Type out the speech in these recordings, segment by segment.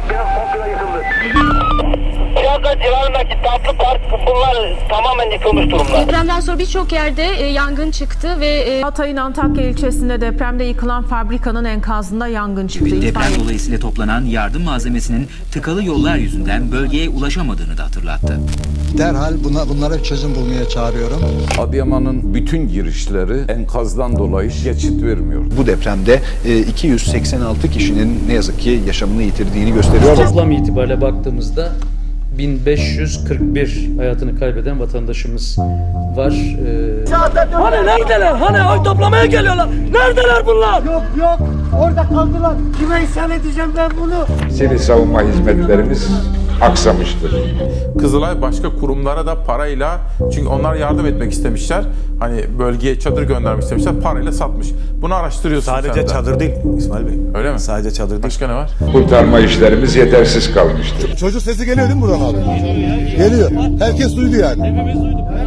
up there. Park bunlar tamamen yıkılmış durumda. Depremden sonra birçok yerde e, yangın çıktı ve e, Hatay'ın Antakya ilçesinde depremde yıkılan fabrikanın enkazında yangın çıktı. Deprem dolayısıyla toplanan yardım malzemesinin tıkalı yollar yüzünden bölgeye ulaşamadığını da hatırlattı. Derhal buna bunlara çözüm bulmaya çağırıyorum. Adıyaman'ın bütün girişleri enkazdan dolayı geçit vermiyor. Bu depremde e, 286 kişinin ne yazık ki yaşamını yitirdiğini gösteriyor. Toplam itibariyle baktığımızda 1541 hayatını kaybeden vatandaşımız var. Ee, Hani neredeler? Hani oy toplamaya geliyorlar. Neredeler bunlar? Yok yok orada kaldılar. Kime isyan edeceğim ben bunu? Sivil savunma hizmetlerimiz aksamıştır. Kızılay başka kurumlara da parayla çünkü onlar yardım etmek istemişler. Hani bölgeye çadır göndermek istemişler. Parayla satmış. Bunu araştırıyorsun sen Sadece de. çadır değil İsmail Bey. Öyle mi? Sadece çadır değil. Başka ne var? Kurtarma işlerimiz yetersiz kalmıştır. Çocuk sesi geliyor değil mi buradan abi? Geliyor. Herkes duydu yani.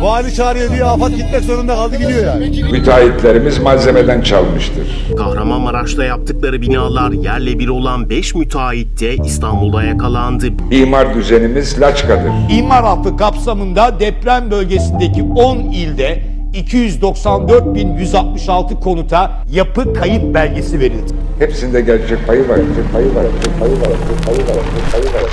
Vali çağırıyor diye afat gitmek zorunda kaldı gidiyor yani. Müteahhitlerimiz malzemeden çalmıştır. Kahramanmaraş'ta yaptıkları binalar yerle bir olan 5 müteahhit de İstanbul'da yakalandı. İmar düzenimiz laçkadır. İmar affı kapsamında deprem bölgesindeki 10 ilde 294.166 konuta yapı kayıt belgesi verildi. Hepsinde gelecek payı var, payı var, payı var, payı var, payı var.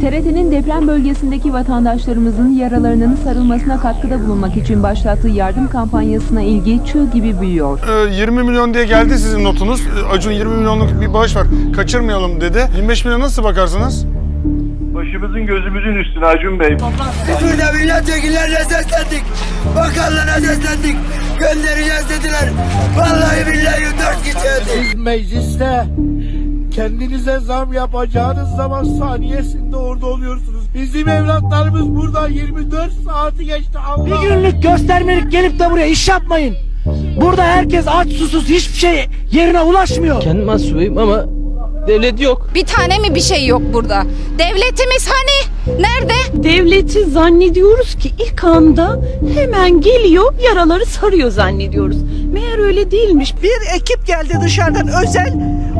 TRT'nin deprem bölgesindeki vatandaşlarımızın yaralarının sarılmasına katkıda bulunmak için başlattığı yardım kampanyasına ilgi çığ gibi büyüyor. 20 milyon diye geldi sizin notunuz. Acun 20 milyonluk bir bağış var. Kaçırmayalım dedi. 25 milyon nasıl bakarsınız? Başımızın gözümüzün üstüne Acun Bey. Biz burada milletvekillerine seslendik. Bakanlığına seslendik. Göndereceğiz dediler. Vallahi billahi 4 kişiydi. Siz mecliste kendinize zam yapacağınız zaman saniyesinde orada oluyorsunuz. Bizim evlatlarımız burada 24 saati geçti Allah. Bir günlük göstermelik gelip de buraya iş yapmayın. Burada herkes aç susuz hiçbir şey yerine ulaşmıyor. kendim asubiyim ama devlet yok. Bir tane mi bir şey yok burada? Devletimiz hani? Nerede? Devleti zannediyoruz ki ilk anda hemen geliyor yaraları sarıyor zannediyoruz. Meğer öyle değilmiş. Bir ekip geldi dışarıdan özel.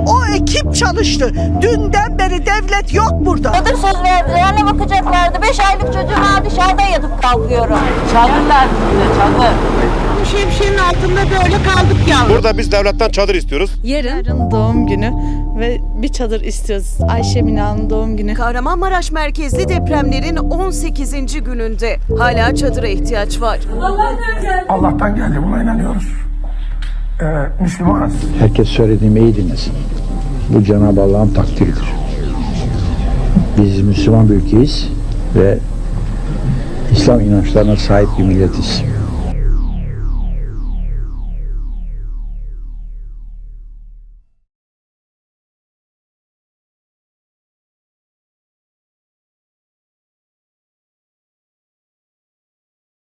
O ekip çalıştı. Dünden beri devlet yok burada. Çadır söz verdiler ne bakacaklardı? 5 aylık çocuğum dışarıda yatıp kalkıyorum. Çadırlar çadır. Şemsiyenin altında böyle kaldık ya. Burada biz devletten çadır istiyoruz. Yarın doğum günü ve bir çadır istiyoruz. Ayşe Mina'nın doğum günü. Kahramanmaraş merkezli depremlerin 18. gününde hala çadıra ihtiyaç var. Allah'tan geldi buna inanıyoruz. Ee, Müslümanız. Herkes söylediğimi iyi dinlesin. Bu Cenab-ı Allah'ın takdiridir. Biz Müslüman bir ülkeyiz ve İslam inançlarına sahip bir milletiz.